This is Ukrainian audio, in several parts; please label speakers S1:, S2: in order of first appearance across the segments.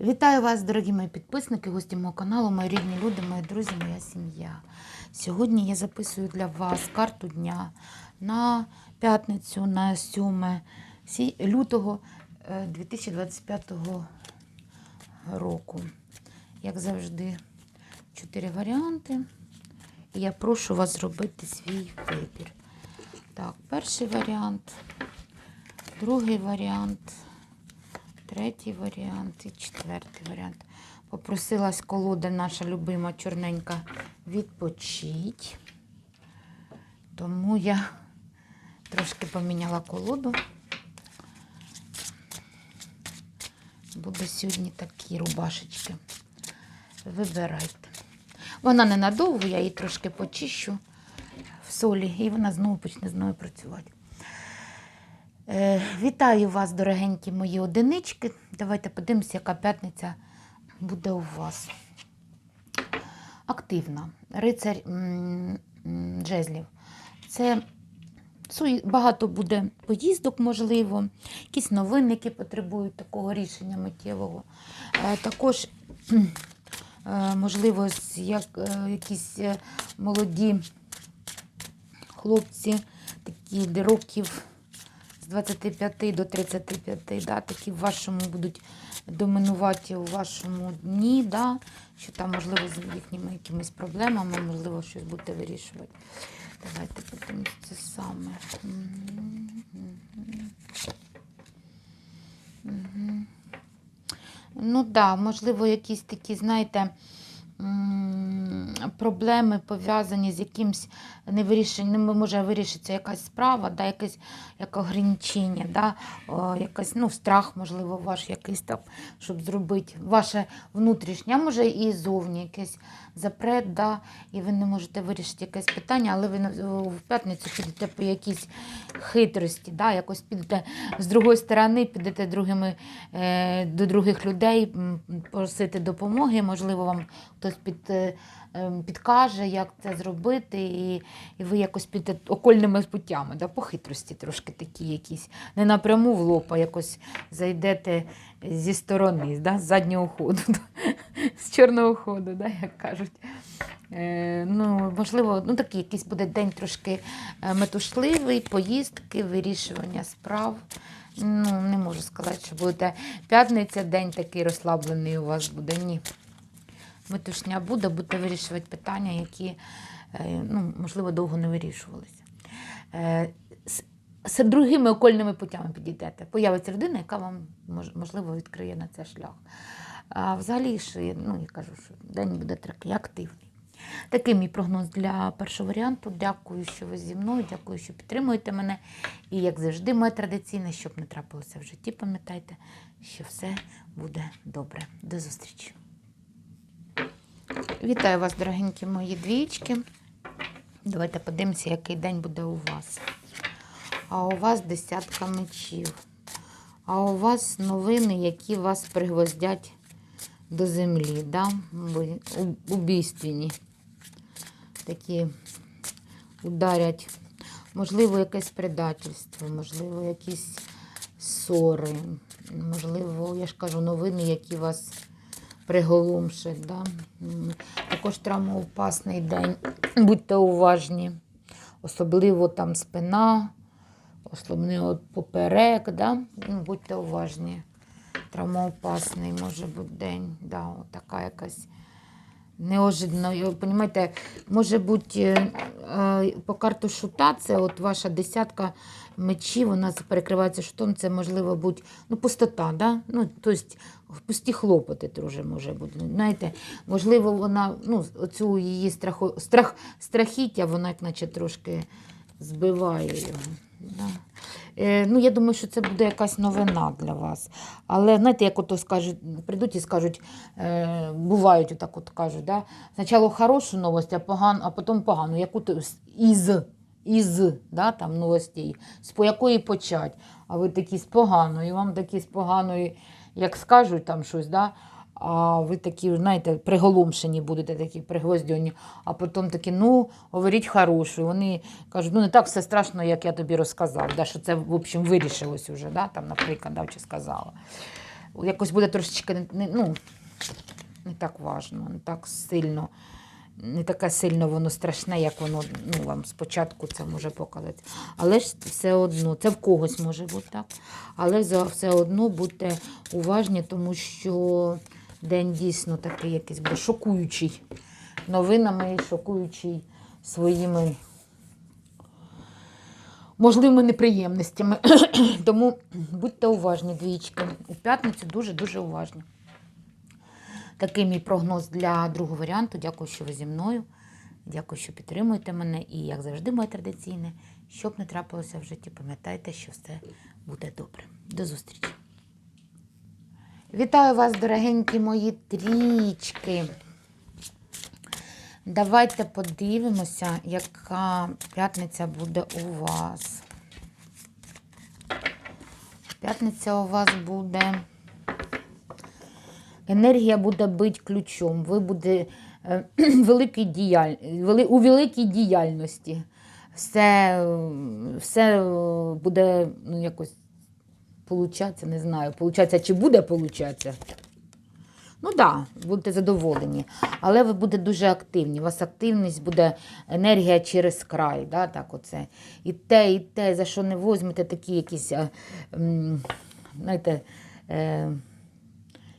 S1: Вітаю вас, дорогі мої підписники, гості мого каналу, мої рідні люди, мої друзі, моя сім'я. Сьогодні я записую для вас карту дня на п'ятницю, на 7 лютого е, 2025 року. Як завжди, чотири варіанти. І я прошу вас зробити свій вибір. Так, перший варіант, другий варіант. Третій варіант і четвертий варіант. Попросилась колода наша любима чорненька відпочить. Тому я трошки поміняла колоду. Буде сьогодні такі рубашечки. Вибирайте. Вона ненадовго, я її трошки почищу в солі, і вона знову почне з мною працювати. Е, Вітаю вас, дорогенькі мої одинички. Давайте подивимося, яка п'ятниця буде у вас. Активна. Рицарь м, м, жезлів. Це багато буде поїздок, можливо, якісь новини, які потребують такого рішення миттєвого. Е, Також, е, можливо, як, якісь молоді хлопці, такі років 25 до 35, да, такі в вашому будуть домінувати у вашому дні, да, що там, можливо, з їхніми якимись проблемами, можливо, щось будете вирішувати. Давайте подивимось це саме. Ну так, да, можливо, якісь такі, знаєте, проблеми пов'язані з якимсь невирішенням, не може вирішитися якась справа, да, якесь як ограничення, да, о, якась, ну, страх, можливо, ваш якийсь там, щоб зробити. Ваше внутрішнє, а може і зовні якесь запрет, да, і ви не можете вирішити якесь питання, але ви в п'ятницю підете по якійсь хитрості, да, якось підете з другої сторони, підете другими, е, до других людей, просити допомоги, можливо, вам хтось під, е, ем, підкаже, як це зробити, і, і ви якось підете окольними путями, да, по хитрості трошки такі якісь. Не напряму в лоб, а якось зайдете зі сторони, да, з заднього ходу, з чорного ходу, да, як кажуть. Е, ну, можливо, ну, такий якийсь буде день трошки е, метушливий, поїздки, вирішування справ. Ну, не можу сказати, що будете п'ятниця, день такий розслаблений у вас буде. Ні. Метушня буде, будете вирішувати питання, які, е, ну, можливо, довго не вирішувалися. Е, з- другими окольними путями підійдете. Появиться людина, яка вам можливо відкриє на це шлях. А взагалі, ну, я кажу, що день буде такий активний. Такий мій прогноз для першого варіанту. Дякую, що ви зі мною, дякую, що підтримуєте мене. І як завжди, моє традиційне, щоб не трапилося в житті, пам'ятайте, що все буде добре. До зустрічі. Вітаю вас, дорогенькі мої двічки. Давайте подивимося, який день буде у вас. А у вас десятка мечів. А у вас новини, які вас пригвоздять до землі, да? Убійственні. Такі ударять. Можливо, якесь предательство, можливо, якісь ссори, можливо, я ж кажу, новини, які вас приголомшать. Да? Також травмоопасний день. Будьте уважні. Особливо там спина, особливо поперек. Да? Будьте уважні. Травмоопасний може бути день. Да, така якась неожиданно. І, Понімаєте, може бути е, е, по карту шута, це от ваша десятка мечів, вона перекривається шутом, це можливо бути ну, пустота, да? ну, тобто пусті хлопоти дуже може бути. Знаєте, можливо, вона, ну, оцю її страху, страх, страхіття, вона як наче трошки збиває його. Да. Е, ну, я думаю, що це буде якась новина для вас. Але знаєте, як ото скажуть, прийдуть і скажуть, е, бувають отак от кажуть, да? спочатку хорошу новость, а, поган, а потім погану, яку то із, із да, там, новостей, з по якої почать. А ви такі з поганої, вам такі з поганої, як скажуть там щось, да? а ви такі, знаєте, приголомшені будете, такі пригвоздьоні, а потім такі, ну, говоріть хорошу. Вони кажуть, ну не так все страшно, як я тобі розказав, да, що це, в общем, вирішилось вже, да, там, наприклад, да, чи сказала. якось буде трошечки ну, не так важно, не так сильно, не таке сильно воно страшне, як воно ну, вам спочатку це може показати. Але ж все одно, це в когось може бути так. Але все одно будьте уважні, тому що день дійсно такий якийсь буде шокуючий новинами шокуючий своїми можливими неприємностями. Тому будьте уважні, двічки. У п'ятницю дуже-дуже уважні. Такий мій прогноз для другого варіанту. Дякую, що ви зі мною. Дякую, що підтримуєте мене. І, як завжди, моє традиційне, щоб не трапилося в житті, пам'ятайте, що все буде добре. До зустрічі. Вітаю вас, дорогенькі мої трічки. Давайте подивимося, яка п'ятниця буде у вас. П'ятниця у вас буде. Енергія буде бити ключом. Ви буде е, великий діяль... у великій діяльності. Все, все буде ну, якось получатися, не знаю. Получатися чи буде получатися. Ну так, да, будете задоволені. Але ви будете дуже активні. У вас активність буде енергія через край. Да, так оце. І те, і те, за що не возьмете, такі якісь, знаєте, е,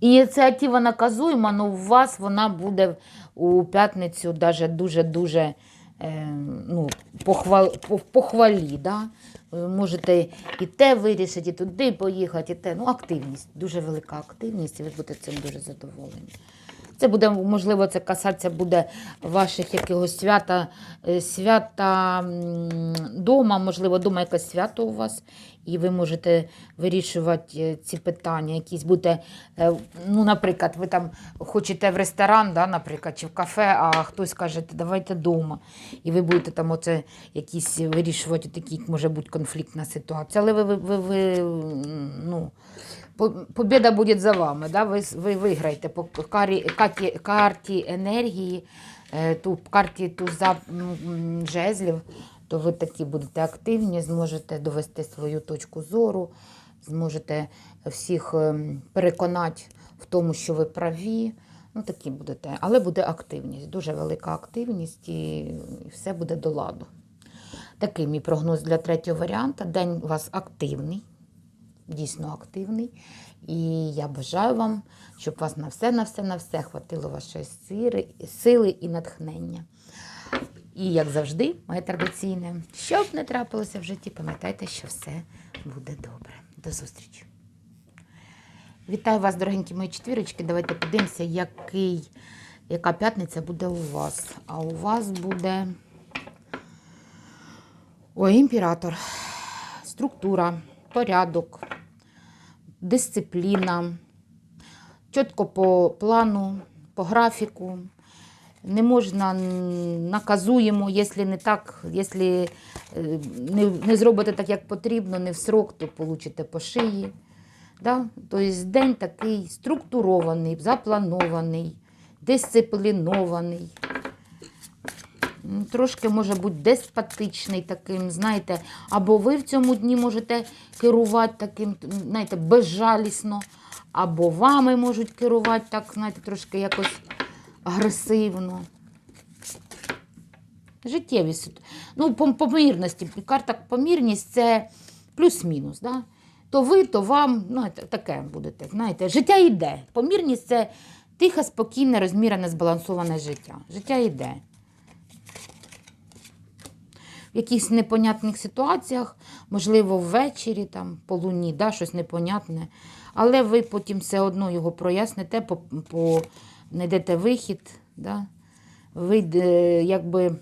S1: ініціатива наказуєма, але у вас вона буде у п'ятницю дуже-дуже е, ну, похвал, похвалі. Да? Можете і те вирішити, і туди поїхати, і те. Ну, активність, дуже велика активність, і ви будете цим дуже задоволені. Це буде, можливо, це касатися буде ваших якогось свята, е, свята дома, можливо, дома якесь свято у вас, і ви можете вирішувати е, ці питання. Якісь будете, е, ну, наприклад, ви там хочете в ресторан, да, наприклад, чи в кафе, а хтось каже, давайте вдома. І ви будете там оце якісь вирішувати такі, може бути конфліктна ситуація. Але ви, ви, ви, ви ну, Побіда буде за вами, да? ви, ви виграєте по карі, карті, карті енергії, е, ту карті туза жезлів, то ви такі будете активні, зможете довести свою точку зору, зможете всіх ем, переконати в тому, що ви праві. Ну, такі будете. Але буде активність, дуже велика активність і все буде до ладу. Такий мій прогноз для третього варіанта. День у вас активний дійсно активний. І я бажаю вам, щоб вас на все, на все, на все хватило вашої сили, і натхнення. І як завжди, моє традиційне, що б не трапилося в житті, пам'ятайте, що все буде добре. До зустрічі. Вітаю вас, дорогенькі мої четвірочки. Давайте подивимося, який, яка п'ятниця буде у вас. А у вас буде Ой, імператор. Структура, порядок, дисципліна, чітко по плану, по графіку. Не можна наказуємо, якщо не так, якщо е, не, не зробите так, як потрібно, не в срок, то получите по шиї. Да? Тобто день такий структурований, запланований, дисциплінований. М, Трошки може бути деспотичний таким, знаєте, або ви в цьому дні можете керувати таким, знаєте, безжалісно, або вами можуть керувати так, знаєте, трошки якось агресивно. Життєвість. Ну, по помірності. Карта помірність це плюс-мінус. Да? То ви, то вам, ну, таке будете. Знаєте, життя йде. Помірність це тихе, спокійне, розмірене, збалансоване життя. Життя йде в якихось непонятних ситуаціях, можливо, ввечері, там, по луні, да, щось непонятне. Але ви потім все одно його проясните, по, по, знайдете вихід, да? ви е, якби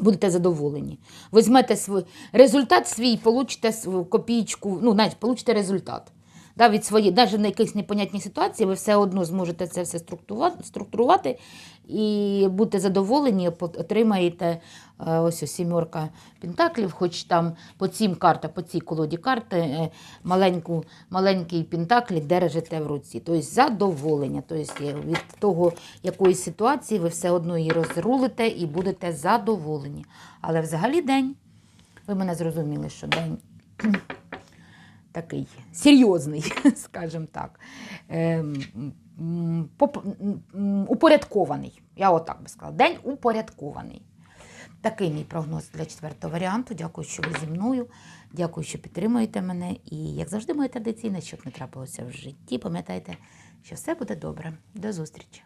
S1: будете задоволені. Візьмете свій результат свій, получите копійку, ну, навіть получите результат. Да, від свої, навіть на якихось непонятній ситуації, ви все одно зможете це все структурувати, структурувати і будете задоволені, отримаєте е, ось ось сімерка пентаклів, хоч там по цим картам, по цій колоді карти е, маленьку, маленький пентаклі держите в руці. Тобто задоволення. Тобто від того, якої ситуації ви все одно її розрулите і будете задоволені. Але взагалі день, ви мене зрозуміли, що день такий серйозний, скажімо так. Ем, упорядкований. Я отак би сказала. День упорядкований. Такий мій прогноз для четвертого варіанту. Дякую, що ви зі мною. Дякую, що підтримуєте мене. І, як завжди, моя традиційна, щоб не трапилося в житті. Пам'ятайте, що все буде добре. До зустрічі!